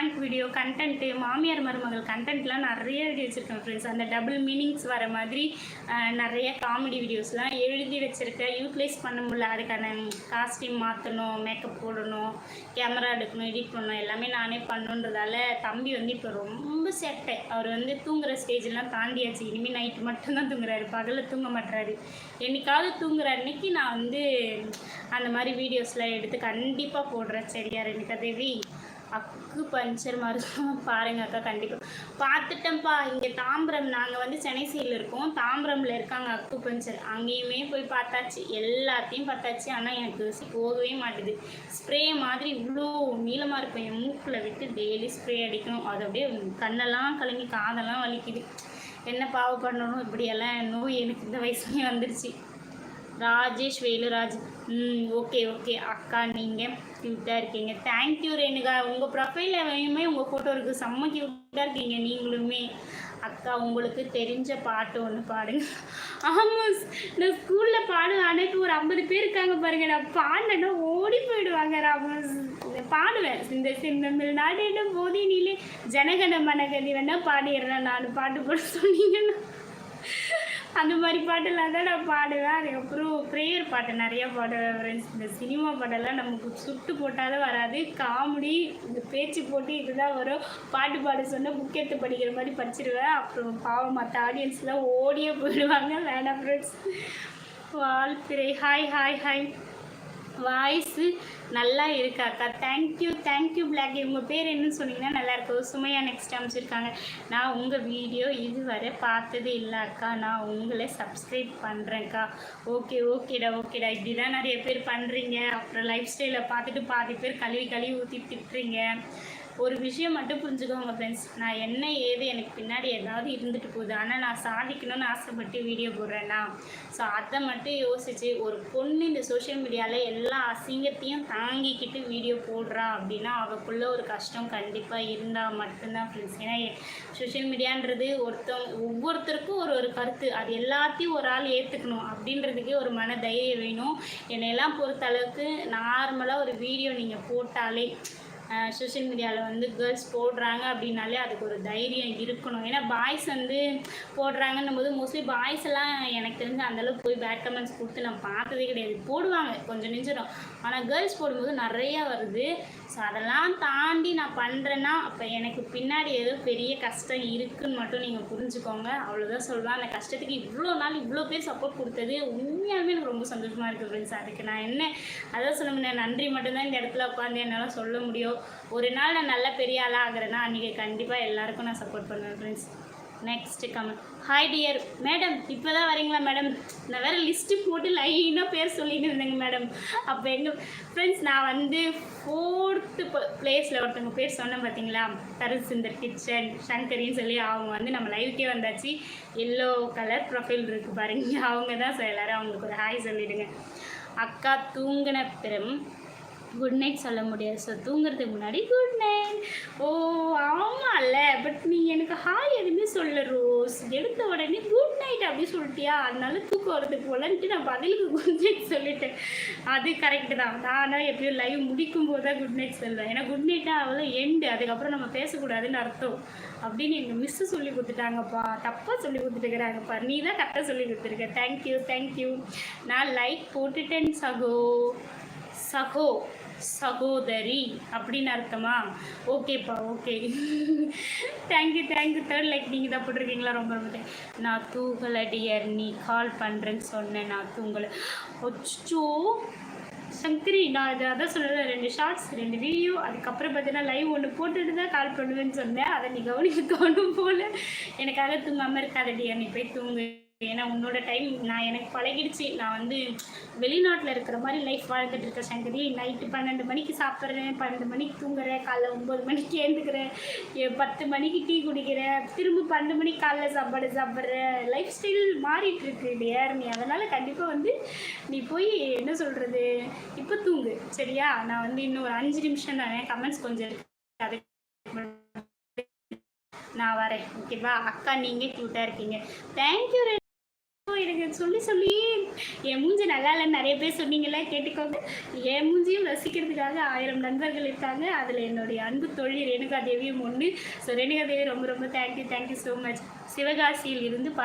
Prank video content மாமியார் மருமகள் கண்டென்ட்லாம் நிறைய எழுதி வச்சுருக்கேன் ஃப்ரெண்ட்ஸ் அந்த டபுள் மீனிங்ஸ் வர மாதிரி நிறைய காமெடி வீடியோஸ்லாம் எழுதி வச்சுருக்கேன் யூட்டிலைஸ் பண்ண முடியல. அதுக்கான காஸ்டியூம் மாற்றணும் மேக்கப் போடணும் கேமரா எடுக்கணும் எடிட் பண்ணணும் எல்லாமே நானே பண்ணுன்றதால தம்பி வந்து இப்போ ரொம்ப சேட்டை. அவர் வந்து தூங்குற ஸ்டேஜ்லாம் தாண்டியாச்சு. இனிமேல் நைட்டு மட்டும்தான் தூங்குறாரு. பகலில் தூங்க மாட்டுறாரு என்னைக்காவது தூங்குற அன்னைக்கு நான் வந்து அந்த மாதிரி வீடியோஸ்லாம் எடுத்து கண்டிப்பாக போடுறேன். சரியா ரெண்டு தேவி? அக்கு பஞ்சர் மருத்துவம் பாருங்க அக்கா கண்டிப்பாக பார்த்துட்டேன்ப்பா இங்கே தாம்பரம். நாங்கள் வந்து சென்னை சைடில் இருக்கோம். தாம்பரமில் இருக்காங்க அக்கு பஞ்சர் அங்கேயுமே போய் பார்த்தாச்சு. எல்லாத்தையும் பார்த்தாச்சு. ஆனால் எனக்கு போகவே மாட்டுது. ஸ்ப்ரே மாதிரி இவ்வளோ நீளமாக இருக்கும். என் மூக்கில் விட்டு டெய்லி ஸ்ப்ரே அடிக்கணும். அது அப்படியே கண்ணெல்லாம் கலங்கி காதெல்லாம் வலிக்குது. என்ன பாவ பண்ணணும் இப்படியெல்லாம் நோய் எனக்கு இந்த வயசுலேயே வந்துருச்சு. ராஜேஷ் வேலுராஜ். ம் ஓகே ஓகே அக்கா நீங்கள் க்யூட்டாக இருக்கீங்க. Thank you Renuka. உங்கள் ப்ரொஃபைலையுமே உங்கள் ஃபோட்டோ இருக்குது செம்ம க்யூட்டாக இருக்கீங்க நீங்களுமே. அக்கா உங்களுக்கு தெரிஞ்ச பாட்டு ஒன்று பாடுங்க. ஆமாம் நான் ஸ்கூலில் பாடுவேன் ஆனால் இப்போ ஒரு ஐம்பது பேர் இருக்காங்க பாருங்க. நான் பாடினேன்னா ஓடி போயிடுவாங்க ராமஸ். பாடுவேன். இந்த சின்னமிழ் நாடிடும் போதே நீலே ஜனகன மனகதி. வேணால் பாடிடுறேன். நான் பாட்டு போட சொன்னீங்கன்னா. அந்த மாதிரி பாட்டெல்லாம் தான் நான் பாடுவேன். அதுக்கப்புறம் ப்ரேயர் பாட்டு நிறையா பாடுவேன் ஃப்ரெண்ட்ஸ் இந்த சினிமா பாட்டெல்லாம் நமக்கு சுட்டு போட்டாலும் வராது. காமெடி இந்த பேச்சு போட்டு இதுதான் வரும். பாட்டு பாட சொன்னால் புக் எடுத்து படிக்கிற மாதிரி படிச்சிருவேன். அப்புறம் பாவம் மற்ற ஆடியன்ஸ்லாம் ஓடியே போயிடுவாங்க. வேணாம் ஃப்ரெண்ட்ஸ் வாழ்த்துறை ஹாய் ஹாய் ஹாய் வாய்ஸு நல்லா இருக்கு அக்கா. தேங்க்யூ தேங்க்யூ பிளாக் உங்கள் பேர் என்னன்னு சொன்னீங்கன்னா நல்லாயிருக்கும் சுமையாக நெக்ஸ்ட் அமைச்சிருக்காங்க. நான் உங்கள் வீடியோ இதுவரை பார்த்தது இல்லை அக்கா. நான் உங்களை சப்ஸ்கிரைப் பண்ணுறேன்க்கா ஓகே ஓகேடா ஓகேடா இப்படி தான் நிறைய பேர் பண்ணுறீங்க அப்புறம் லைஃப் ஸ்டைலை பார்த்துட்டு பாதி பேர் கழுவி கழுவி ஊற்றி திட்டுறீங்க ஒரு விஷயம் மட்டும் புரிஞ்சுக்கோங்க ஃப்ரெண்ட்ஸ் நான் என்ன ஏது எனக்கு பின்னாடி ஏதாவது இருந்துட்டு போகுது. ஆனால் நான் சாதிக்கணும்னு ஆசைப்பட்டு வீடியோ போடுறேன்னா ஸோ அதை மட்டும் யோசிச்சு ஒரு பொண்ணு இந்த சோஷியல் மீடியாவில் எல்லா அசிங்கத்தையும் தாங்கிக்கிட்டு வீடியோ போடுறா அப்படின்னா அவளுக்குள்ளே ஒரு கஷ்டம் கண்டிப்பாக இருந்தால் மட்டும்தான் ஃப்ரெண்ட்ஸ் ஏன்னா சோஷியல் மீடியான்றது ஒருத்தவங்க ஒவ்வொருத்தருக்கும் ஒரு ஒரு கருத்து. அது எல்லாத்தையும் ஒரு ஆள் ஏற்றுக்கணும் அப்படின்றதுக்கே ஒரு மன தைரியம் வேணும். என்னையெல்லாம் பொறுத்த அளவுக்கு நார்மலாக ஒரு வீடியோ நீங்கள் போட்டாலே சோஷியல் மீடியாவில் வந்து கேர்ள்ஸ் போடுறாங்க அப்படின்னாலே அதுக்கு ஒரு தைரியம் இருக்கணும். ஏன்னா பாய்ஸ் வந்து போடுறாங்கன்னும் போது மோஸ்ட்லி பாய்ஸ் எல்லாம் எனக்கு தெரிஞ்சு அந்தளவுக்கு போய் பேட் கமெண்ட்ஸ் கொடுத்து நான் பார்த்ததே கிடையாது. போடுவாங்க கொஞ்சம் நெஞ்சிடும். ஆனால் கேர்ள்ஸ் போடும்போது நிறையா வருது. ஸோ அதெல்லாம் தாண்டி நான் பண்ணுறேன்னா அப்போ எனக்கு பின்னாடி ஏதோ பெரிய கஷ்டம் இருக்குன்னு மட்டும் நீங்கள் புரிஞ்சுக்கோங்க. அவ்வளோதான் சொல்லுவேன் அந்த கஷ்டத்துக்கு இவ்வளோ நாள் இவ்வளோ பேர் சப்போர்ட் கொடுத்தது உண்மையாலுமே எனக்கு ரொம்ப சந்தோஷமாக இருக்குது ஃப்ரெண்ட்ஸ் அதுக்கு நான் என்ன அதான் சொல்ல முடியாது நன்றி மட்டும்தான் இந்த இடத்துல உட்காந்து என்னால் சொல்ல முடியும். ஒரு நாள் நான் நல்ல பெரிய ஆளாக ஆகிறேன்னா அன்றைக்கி கண்டிப்பாக எல்லாருக்கும் நான் சப்போர்ட் பண்ணுவேன் friends next comment hi dear madam இப்போ தான் வரீங்களா மேடம் நான் வேறு லிஸ்ட்டு போட்டு லைனாக பேர் சொல்லிட்டு இருந்தேங்க மேடம் அப்போ எங்கள் ஃப்ரெண்ட்ஸ் நான் வந்து ஃபோர்த்து பிளேஸில் ஒருத்தவங்க பேர் சொன்னேன் பார்த்தீங்களா தருஸ் இந்த கிச்சன் சங்கரின்னு சொல்லி அவங்க வந்து நம்ம லைவுக்கே வந்தாச்சு. எல்லோ கலர் ப்ரொஃபைல் இருக்குது பாருங்க அவங்க தான் சார் எல்லோரும் அவங்களுக்கு ஒரு ஹாய் சொல்லிவிடுங்க அக்கா தூங்கின பிறம் குட் நைட் சொல்ல முடியாது. ஸோ தூங்குறதுக்கு முன்னாடி குட் நைட் ஓ ஆமாம்ல பட் நீ எனக்கு ஹாய் எதுவுமே சொல்ல ரோஸ் எடுத்த உடனே குட் நைட் அப்படி சொல்லிட்டியா? அதனால தூக்கம் வரதுக்கு போலன்ட்டு நான் பதிலுக்கு குட் நைட் சொல்லிட்டேன். அது கரெக்டு தான். நானும் எப்படியும் லைவ் முடிக்கும் போது தான் குட் நைட் சொல்லுவேன். ஏன்னா குட் நைட்டாக அவ்வளோ எண்டு அதுக்கப்புறம் நம்ம பேசக்கூடாதுன்னு அர்த்தம். அப்படின்னு எங்கள் மிஸ்ஸு சொல்லி கொடுத்துட்டாங்கப்பா. தப்பாக சொல்லி கொடுத்துட்டுக்கிறாங்கப்பா நீ தான் கரெக்டாக சொல்லி கொடுத்துருக்க. தேங்க்யூ தேங்க்யூ நான் லைக் போட்டுட்டேன் சகோ. சகோ. சகோதரி அப்படின்னு அர்த்தமா? ஓகேப்பா okay. Thank you thank you third like நீங்கள் தான் போட்டிருக்கீங்களா? ரொம்ப ரொம்ப நான் தூங்கலை டியர் நீ கால் பண்ணுறேன்னு சொன்னேன் நான் தூங்கலை. ஒச்சோ சங்கரி நான் இதை அதான் சொல்லலை ரெண்டு ஷார்ட்ஸ் ரெண்டு வீடியோ அதுக்கப்புறம் பார்த்தீங்கன்னா லைவ் ஒன்று போட்டுட்டு தான் கால் பண்ணுவேன்னு சொன்னேன். அதை நீ கவனிக்க தோணும் போல். எனக்காக தூங்காமல் இருக்காத டியர் நீ போய் தூங்கு. ஏன்னா உன்னோட டைம் நான் எனக்கு பழகிடுச்சு. நான் வந்து வெளிநாட்டில் இருக்கிற மாதிரி லைஃப் வாழ்ந்துட்டு இருக்கேன் சங்கரி நைட்டு பன்னெண்டு மணிக்கு சாப்பிட்றேன் பன்னெண்டு மணிக்கு தூங்குறேன் காலைல ஒம்பது மணிக்கு ஏந்துக்கிறேன் பத்து மணிக்கு டீ குடிக்கிறேன் திரும்ப பன்னெண்டு மணிக்கு காலைல சாப்பாடு சாப்பிட்றேன். லைஃப் ஸ்டைல் மாறிட்டு இருக்கு டியர் நீ அதனால் கண்டிப்பாக வந்து நீ போய் என்ன சொல்கிறது இப்போ தூங்கு சரியா? நான் வந்து இன்னும் ஒரு அஞ்சு நிமிஷம் தானே கமெண்ட்ஸ் கொஞ்சம் இருக்கு. நான் வரேன். ஓகேவா அக்கா நீங்கள் க்யூட்டாக இருக்கீங்க. தேங்க்யூ சொல்லி சொல்லி என் மூஞ்சி நல்லா இல்லைன்னு நிறைய பேர் சொன்னீங்களே கேட்டுக்கோங்க. என் மூஞ்சியும் ரசிக்கிறதுக்காக ஆயிரம் நண்பர்கள் இருக்காங்க. அதில் என்னுடைய அன்பு தொழில் ரேணுகா தேவியும் ஒன்று ஸோ ரேணுகா தேவி ரொம்ப ரொம்ப thank you thank you so much சிவகாசியில் இருந்து பா